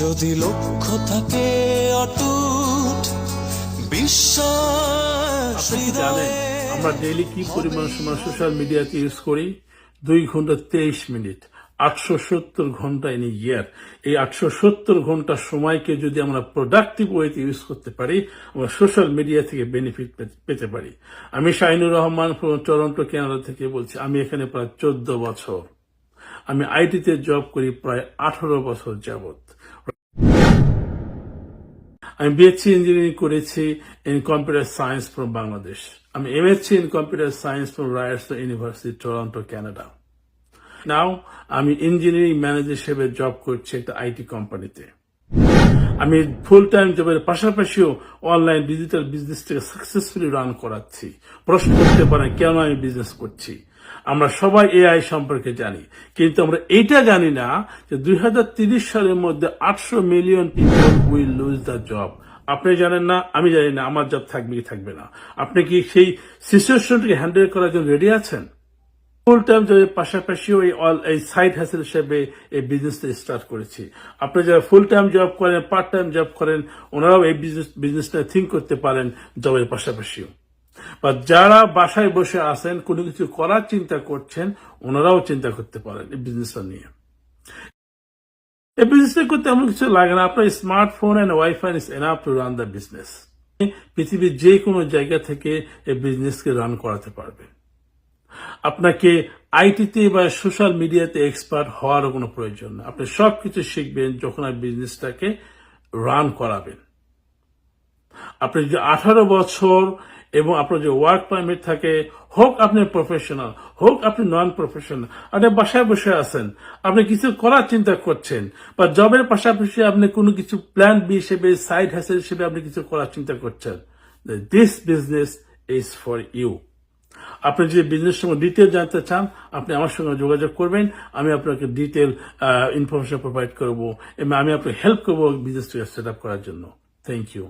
যদি লক্ষ্য থাকে অটুট বিশ্বাস জানেন আমরা ডেইলি কি পরিমাণ সময় সোশ্যাল মিডিয়াতে ইউজ করি? দুই ঘণ্টা তেইশ মিনিট আটশো সত্তর ঘণ্টা ইন ইয়ার এই আটশো সত্তর ঘণ্টা সময়কে যদি আমরা প্রোডাক্টিভ ওয়েতে ইউজ করতে পারি আমরা সোশ্যাল মিডিয়া থেকে বেনিফিট পেতে পারি। আমি শাহিনুর রহমান টরন্টো কানাডা থেকে বলছি আমি এখানে প্রায় চোদ্দ বছর। আমি আইটিতে জব করি প্রায় আঠারো বছর যাবত আমি বিএসসি ইঞ্জিনিয়ারিং করেছি in computer science from Bangladesh আমি MSc in computer science from Ryerson university Toronto Canada now আমি ইঞ্জিনিয়ারিং ম্যানেজার হিসেবে জব করছি একটা আইটি কোম্পানিতে আমি ফুল টাইম জবের পাশাপাশিও অনলাইন ডিজিটাল বিজনেসটাকে সাকসেসফুলি রান করাচ্ছি। প্রশ্ন করতে পারেন, কেন আমি বিজনেস করছি? আমরা সবাই এআই সম্পর্কে জানি, কিন্তু আমরা এইটা জানি না যে দুই সালের মধ্যে আটশো million people will lose the job আপনি জানেন না, আমি জানি না, আমার জব থাকবে কি থাকবে না। আপনি কি সেই সিচুয়েশনটাকে হ্যান্ডেল করার জন্য রেডি আছেন? ফুল টাইম জবের পাশাপাশিও এই এই সাইড হিসেবে এই বিজনেসটা স্টার্ট করেছি। যারা ফুল টাইম জব করেন পার্ট টাইম জব করেন, ওনারাও এই বিজনেস বিজনেসটা থিঙ্ক করতে পারেন জবের পাশাপাশিও। বা যারা বাসায় বসে আছেন, কোনো কিছু করার চিন্তা করছেন, ওনারাও চিন্তা করতে পারেন এই বিজনেসটা নিয়ে। এই বিজনেসটা করতে এমন কিছু লাগে না। আপনার smartphone and wifi is enough to run the business পৃথিবীর যে কোনো জায়গা থেকে এই বিজনেসকে রান করাতে পারবে। আপনাকে আইটিতে বা সোশ্যাল মিডিয়াতে এক্সপার্ট হওয়ারও কোনো প্রয়োজন না। আপনি সবকিছু শিখবেন যখন আপনি বিজনেসটাকে রান করাবেন। আপনি যদি আঠারো বছর এবং আপনার যে ওয়ার্ক পারমিট থাকে, হোক আপনি প্রফেশনাল হোক আপনি নন প্রফেশনাল আপনি বাসায় বসে আছেন, আপনি কিছু করার চিন্তা করছেন, বা জবের পাশাপাশি আপনি কোনো কিছু প্ল্যান বি হিসেবে সাইড হ্যাসেল হিসেবে আপনি কিছু করার চিন্তা করছেন this business is for you আপনি যদি বিজনেস সঙ্গে ডিটেল জানতে চান, আপনি আমার সঙ্গে যোগাযোগ করবেন। আমি আপনাকে ডিটেল ইনফরমেশন প্রোভাইড করব। আমি আপনাকে হেল্প করব বিজনেসটাকে সেট আপ করার জন্য। Thank you